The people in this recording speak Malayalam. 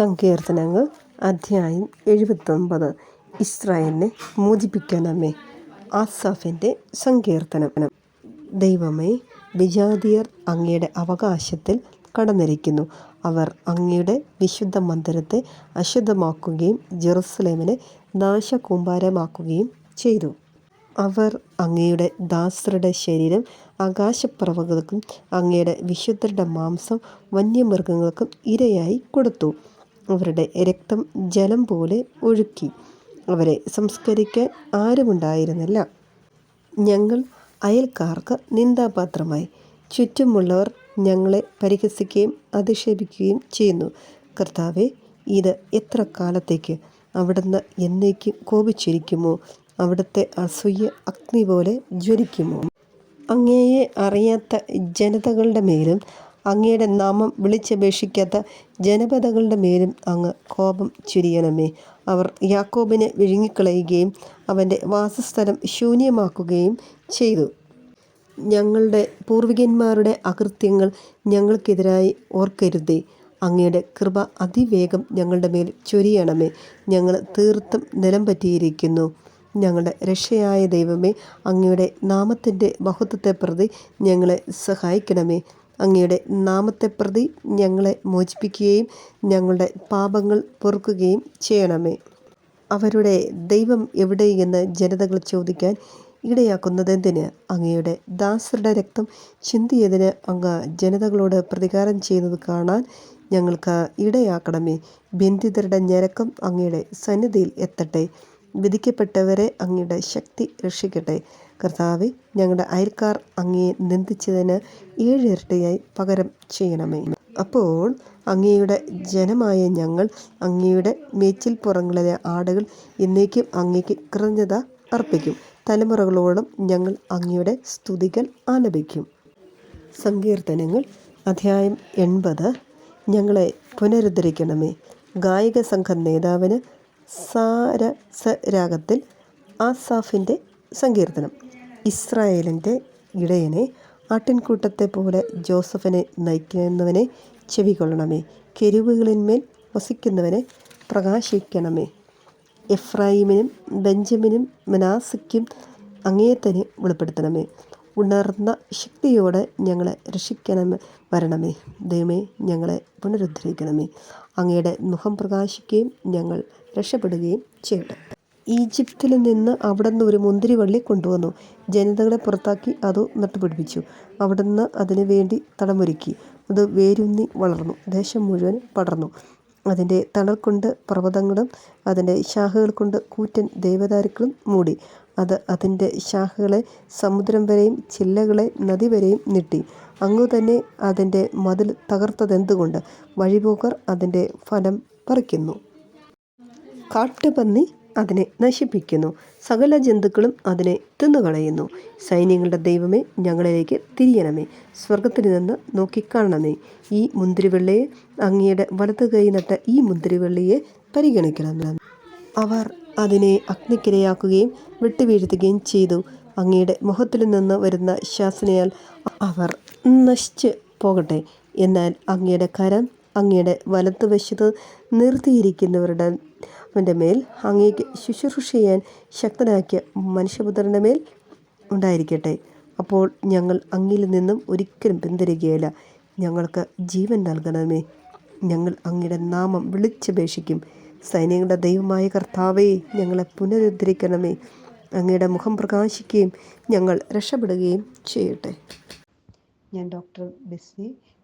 സങ്കീർത്തനങ്ങൾ അധ്യായം എഴുപത്തൊമ്പത് ഇസ്രായേലിനെ മോചിപ്പിക്കണമേ ആസാഫിന്റെ സങ്കീർത്തനം. ദൈവമേ വിജാതിയർ അങ്ങയുടെ അവകാശത്തിൽ കടന്നിരിക്കുന്നു. അവർ അങ്ങയുടെ വിശുദ്ധ മന്ദിരത്തെ അശുദ്ധമാക്കുകയും ജെറുസലേമിനെ നാശകൂമ്പാരമാക്കുകയും ചെയ്തു. അവർ അങ്ങയുടെ ദാസരുടെ ശരീരം ആകാശപ്രവകൾക്കും അങ്ങയുടെ വിശുദ്ധരുടെ മാംസം വന്യമൃഗങ്ങൾക്കും ഇരയായി കൊടുത്തു. അവരുടെ രക്തം ജലം പോലെ ഒഴുക്കി. അവരെ സംസ്കരിക്കാൻ ആരുമുണ്ടായിരുന്നില്ല. ഞങ്ങൾ അയൽക്കാർക്ക് നിന്ദാപാത്രമായി. ചുറ്റുമുള്ളവർ ഞങ്ങളെ പരിഹസിക്കുകയും അധിക്ഷേപിക്കുകയും ചെയ്യുന്നു. കർത്താവെ ഇത് എത്ര കാലത്തേക്ക് അവിടുന്ന് എന്നേക്കും കോപിച്ചിരിക്കുമോ? അവിടുത്തെ അസൂയ അഗ്നി പോലെ ജ്വലിക്കുമോ? അങ്ങയെ അറിയാത്ത ജനതകളുടെ മേലും അങ്ങയുടെ നാമം വിളിച്ചപേക്ഷിക്കാത്ത ജനപദങ്ങളുടെ മേലും അങ്ങ് കോപം ചുരിയണമേ. അവർ യാക്കോബിനെ വിഴുങ്ങിക്കളയുകയും അവന്റെ വാസസ്ഥലം ശൂന്യമാക്കുകയും ചെയ്തു. ഞങ്ങളുടെ പൂർവികന്മാരുടെ അകൃത്യങ്ങൾ ഞങ്ങൾക്കെതിരായി ഓർക്കരുതേ. അങ്ങയുടെ കൃപ അതിവേഗം ഞങ്ങളുടെ മേൽ ചൊരിയണമേ. ഞങ്ങൾ തീർത്തും നിലം പറ്റിയിരിക്കുന്നു. ഞങ്ങളുടെ രക്ഷയായ ദൈവമേ അങ്ങയുടെ നാമത്തിന്റെ മഹത്വത്തെ പ്രതി ഞങ്ങളെ സഹായിക്കണമേ. അങ്ങയുടെ നാമത്തെ പ്രതി ഞങ്ങളെ മോചിപ്പിക്കുകയും ഞങ്ങളുടെ പാപങ്ങൾ പൊറുക്കുകയും ചെയ്യണമേ. അവരുടെ ദൈവം എവിടെ എന്ന് ജനതകൾ ചോദിക്കാൻ ഇടയാക്കുന്നതെന്തിന്? അങ്ങയുടെ ദാസരുടെ രക്തം ചിന്തിയതിന് അങ്ങ് ജനതകളോട് പ്രതികാരം ചെയ്യുന്നത് കാണാൻ ഞങ്ങൾക്ക് ഇടയാക്കണമേ. ബന്ധിതരുടെ ഞരക്കം അങ്ങയുടെ സന്നിധിയിൽ എത്തട്ടെ. വിധിക്കപ്പെട്ടവരെ അങ്ങയുടെ ശക്തി രക്ഷിക്കട്ടെ. കർത്താവെ ഞങ്ങളുടെ അയൽക്കാർ അങ്ങയെ നിന്ദിച്ചതിന് ഏഴിരട്ടിയായി പകരം ചെയ്യണമേ. അപ്പോൾ അങ്ങയുടെ ജനമായ ഞങ്ങൾ അങ്ങയുടെ മേച്ചിൽപ്പുറങ്ങളിലെ ആടുകൾ എന്നേക്കും അങ്ങേക്ക് കൃതജ്ഞത അർപ്പിക്കും. തലമുറകളോളം ഞങ്ങൾ അങ്ങയുടെ സ്തുതികൾ ആലപിക്കും. സങ്കീർത്തനങ്ങൾ അധ്യായം എൺപത്. ഞങ്ങളെ പുനരുദ്ധരിക്കണമേ. ഗായക സംഘം നേതാവിന് സാരസരാഗത്തിൽ ആസാഫിന്റെ സങ്കീർത്തനം. ഇസ്രായേലിന്റെ ഇടയനെ ആട്ടിൻകൂട്ടത്തെ പോലെ ജോസഫിനെ നയിക്കുന്നവനെ ചെവികൊള്ളണമേ. കെരുവുകളിന്മേൽ വസിക്കുന്നവനെ പ്രകാശിക്കണമേ. എഫ്രായിമിനും ബെഞ്ചമിനും മനാസിക്കും അങ്ങേ തന്നെ വെളിപ്പെടുത്തണമേ. ഉണർന്ന ശക്തിയോടെ ഞങ്ങളെ രക്ഷിക്കണമേ വരണമേ. ദൈവമേ ഞങ്ങളെ പുനരുദ്ധരിക്കണമേ. അങ്ങയുടെ മുഖം പ്രകാശിക്കുകയും ഞങ്ങൾ രക്ഷപ്പെടുകയും ചെയ്യട്ടെ. ഈജിപ്തിൽ നിന്ന് അവിടുന്ന് ഒരു മുന്തിരിവള്ളി കൊണ്ടുവന്നു. ജനതകളെ പുറത്താക്കി അത് നട്ടുപിടിപ്പിച്ചു. അവിടുന്ന് അതിനു വേണ്ടി തടമൊരുക്കി. അത് വേരുന്നി വളർന്നു. ദേശം മുഴുവൻ പടർന്നു. അതിന്റെ തണൽ കൊണ്ട് പർവതങ്ങളും അതിന്റെ ശാഖകൾ കൊണ്ട് കൂറ്റൻ ദേവദാരുക്കളും മൂടി. അത് അതിന്റെ ശാഖകളെ സമുദ്രം വരെയും ചില്ലകളെ നദി വരെയും നീട്ടി. അങ്ങു തന്നെ അതിന്റെ മതിൽ തകർത്തതെന്തുകൊണ്ട്? വഴിപോക്കർ അതിന്റെ ഫലം പറിക്കുന്നു. കാട്ടുപന്നി അതിനെ നശിപ്പിക്കുന്നു. സകല ജന്തുക്കളും അതിനെ തിന്നുകളയുന്നു. സൈന്യങ്ങളുടെ ദൈവമേ ഞങ്ങളിലേക്ക് തിരിയണമേ. സ്വർഗത്തിൽ നിന്ന് നോക്കിക്കാണണമേ. ഈ മുന്തിരിവെള്ളിയെ അങ്ങയുടെ വലത് കൈ നട്ട ഈ മുന്തിരിവെള്ളിയെ പരിഗണിക്കണമേ. അവർ അതിനെ അഗ്നിക്കിരയാക്കുകയും വിട്ടുവീഴ്ത്തുകയും ചെയ്തു. അങ്ങയുടെ മുഖത്തിൽ നിന്ന് വരുന്ന ശാസനയാൽ അവർ നശിച്ച് പോകട്ടെ. എന്നാൽ അങ്ങയുടെ കരം അങ്ങയുടെ വലത്തുവശത്ത് നിർത്തിയിരിക്കുന്നവരുടെ അവന്റെ മേൽ അങ്ങേക്ക് ശുശ്രൂഷ ചെയ്യാൻ ശക്തനാക്കിയ മനുഷ്യപുത്രന്റെ മേൽ ഉണ്ടായിരിക്കട്ടെ. അപ്പോൾ ഞങ്ങൾ അങ്ങിൽ നിന്നും ഒരിക്കലും പിന്തിരികയില്ല. ഞങ്ങൾക്ക് ജീവൻ നൽകണമേ. ഞങ്ങൾ അങ്ങയുടെ നാമം വിളിച്ചപേക്ഷിക്കും. സൈന്യങ്ങളുടെ ദൈവമായ കർത്താവേ ഞങ്ങളെ പുനരുദ്ധരിക്കണമേ. അങ്ങയുടെ മുഖം പ്രകാശിക്കുകയും ഞങ്ങൾ രക്ഷപ്പെടുകയും ചെയ്യട്ടെ. ഞാൻ ഡോക്ടർ ബെസ്സി